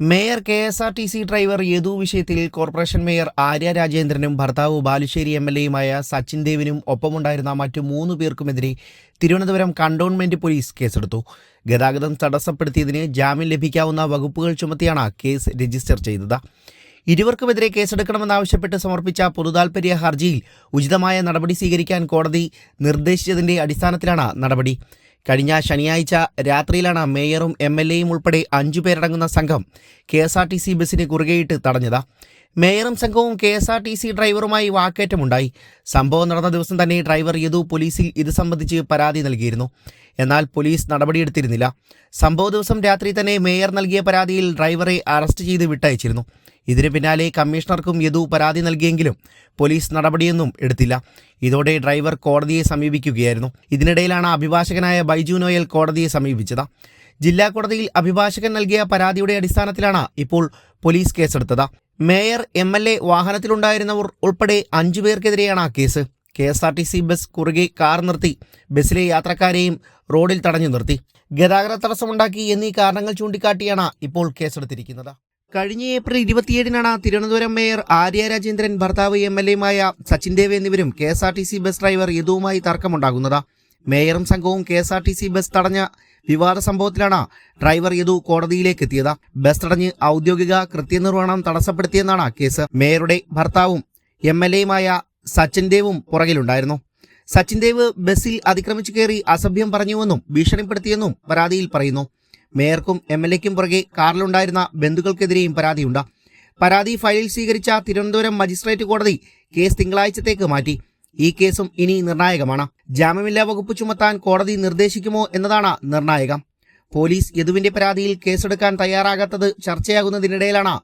Mayor K S R T C driver Yadu വിഷയത്തിൽ corporation mayor Arya രാജേന്ദ്രനും ഭർത്താവ് Balussery M L എയുമായ സച്ചിൻ ദേവിനും ഒപ്പമുണ്ടായിരുന്ന മറ്റു മൂന്ന് പേർക്കുമെതിരെ തിരുവനന്തപുരം കണ്ടോൺമെന്റ് പോലീസ് കേസെടുത്തു. ഗതാഗതം തടസ്സപ്പെടുത്തിയതിന് ജാമ്യം ലഭിക്കാവുന്ന വകുപ്പുകൾ ചുമത്തിയാണ് കേസ് രജിസ്റ്റർ ചെയ്തത്. ഇരുവർക്കുമെതിരെ കേസെടുക്കണമെന്നാവശ്യപ്പെട്ട് സമർപ്പിച്ച പൊതുതാൽപര്യ ഹർജിയിൽ ഉചിതമായ നടപടി സ്വീകരിക്കാൻ കോടതി നിർദ്ദേശിച്ചതിന്റെ അടിസ്ഥാനത്തിലാണ് നടപടി. കഴിഞ്ഞ ശനിയാഴ്ച രാത്രിയിലാണ് മേയറും എം എൽ എയും ഉൾപ്പെടെ അഞ്ചുപേരടങ്ങുന്ന സംഘം K S R T C ബസ്സിന് കുറുകെയിട്ട് തടഞ്ഞത്. മേയറും സംഘവും K S R T C ഡ്രൈവറുമായി വാക്കേറ്റമുണ്ടായി. സംഭവം നടന്ന ദിവസം തന്നെ ഡ്രൈവർ യദു പോലീസിൽ ഇത് സംബന്ധിച്ച് പരാതി നൽകിയിരുന്നു. എന്നാൽ പോലീസ് നടപടിയെടുത്തിരുന്നില്ല. സംഭവ ദിവസം രാത്രി തന്നെ മേയർ നൽകിയ പരാതിയിൽ ഡ്രൈവറെ അറസ്റ്റ് ചെയ്ത് വിട്ടയച്ചിരുന്നു. ഇതിന് പിന്നാലെ കമ്മീഷണർക്കും യദു പരാതി നൽകിയെങ്കിലും പോലീസ് നടപടിയൊന്നും എടുത്തില്ല. ഇതോടെ ഡ്രൈവർ കോടതിയെ സമീപിക്കുകയായിരുന്നു. ഇതിനിടയിലാണ് അഭിഭാഷകനായ ബൈജു നോയൽ കോടതിയെ സമീപിച്ചത്. ജില്ലാ കോടതിയിൽ അഭിഭാഷകൻ നൽകിയ പരാതിയുടെ അടിസ്ഥാനത്തിലാണ് ഇപ്പോൾ പോലീസ് കേസെടുത്തത്. മേയർ എം എൽ എ വാഹനത്തിലുണ്ടായിരുന്നവർ ഉൾപ്പെടെ അഞ്ചു പേർക്കെതിരെയാണ് case. K S R T C bus കുറുകെ കാർ നിർത്തി. ബസ്സിലെ യാത്രക്കാരെയും റോഡിൽ തടഞ്ഞു നിർത്തി. ഗതാഗത തടസ്സമുണ്ടാക്കി എന്നീ കാരണങ്ങൾ ചൂണ്ടിക്കാട്ടിയാണ് ഇപ്പോൾ കേസെടുത്തിരിക്കുന്നത്. കഴിഞ്ഞ ഏപ്രിൽ ഇരുപത്തിയേഴിനാണ് തിരുവനന്തപുരം മേയർ ആര്യ രാജേന്ദ്രൻ ഭർത്താവ് എം എൽ എയുമായ സച്ചിൻ ദേവ് എന്നിവരും K S R T C bus driver യദുവുമായി തർക്കമുണ്ടാകുന്നത്. മേയറും സംഘവും K S R T C bus തടഞ്ഞ വിവാദ സംഭവത്തിലാണ് ഡ്രൈവർ യദു കോടതിയിലേക്ക് എത്തിയത്. ബസ് തടഞ്ഞ് ഔദ്യോഗിക കൃത്യനിർവഹണം തടസ്സപ്പെടുത്തിയെന്നാണ് കേസ്. മേയറുടെ ഭർത്താവും എം എൽ എയുമായ സച്ചിൻ ദേവും പുറകിലുണ്ടായിരുന്നു. സച്ചിൻ ദേവ് ബസ്സിൽ അതിക്രമിച്ചു കയറി അസഭ്യം പറഞ്ഞുവെന്നും ഭീഷണിപ്പെടുത്തിയെന്നും പരാതിയിൽ പറയുന്നു. മേയർക്കും എം എൽ എക്കും പുറകെ കാറിലുണ്ടായിരുന്ന ബന്ധുക്കൾക്കെതിരെയും പരാതിയുണ്ട്. പരാതി ഫയലിൽ സ്വീകരിച്ച തിരുവനന്തപുരം മജിസ്ട്രേറ്റ് കോടതി കേസ് തിങ്കളാഴ്ചത്തേക്ക് മാറ്റി. ഈ കേസും ഇനി നിർണായകമാണ്. ജാമ്യമില്ലാ വകുപ്പ് ചുമത്താൻ കോടതി നിർദ്ദേശിക്കുമോ എന്നതാണ് നിർണായകം. പോലീസ് യദുവിന്റെ പരാതിയിൽ കേസെടുക്കാൻ തയ്യാറാകാത്തത് ചർച്ചയാകുന്നതിനിടയിലാണ്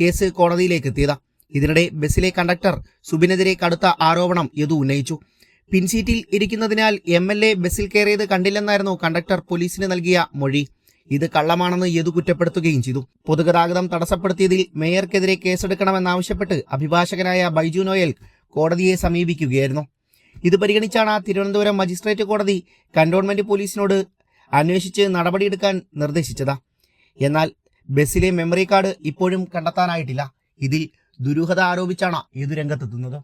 കേസ് കോടതിയിലേക്ക് എത്തിയത് ഇതിനിടെ ബസ്സിലെ കണ്ടക്ടർ സുബിനെതിരെ കടുത്ത ആരോപണം യദു ഉന്നയിച്ചു. പിൻസീറ്റിൽ ഇരിക്കുന്നതിനാൽ എം എൽ എ ബസ്സിൽ കയറിയത് കണ്ടില്ലെന്നായിരുന്നു കണ്ടക്ടർ പോലീസിന് നൽകിയ മൊഴി. ഇത് കള്ളമാണെന്ന് യദു കുറ്റപ്പെടുത്തുകയും ചെയ്തു. പൊതുഗതാഗതം തടസ്സപ്പെടുത്തിയതിൽ മേയർക്കെതിരെ കേസെടുക്കണമെന്നാവശ്യപ്പെട്ട് അഭിഭാഷകനായ ബൈജു നോയൽ കോടതിയെ സമീപിക്കുകയായിരുന്നു. ഇത് പരിഗണിച്ചാണ് തിരുവനന്തപുരം മജിസ്ട്രേറ്റ് കോടതി കന്റോൺമെന്റ് പോലീസിനോട് അന്വേഷിച്ച് നടപടിയെടുക്കാൻ നിർദ്ദേശിച്ചത്. എന്നാൽ ബസ്സിലെ മെമ്മറി കാർഡ് ഇപ്പോഴും കണ്ടെത്താനായിട്ടില്ല. ഇതിൽ ദുരൂഹത ആരോപിച്ചാണ് ഇത് രംഗത്തെത്തുന്നത്.